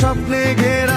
স্বপ্নে ঘেরা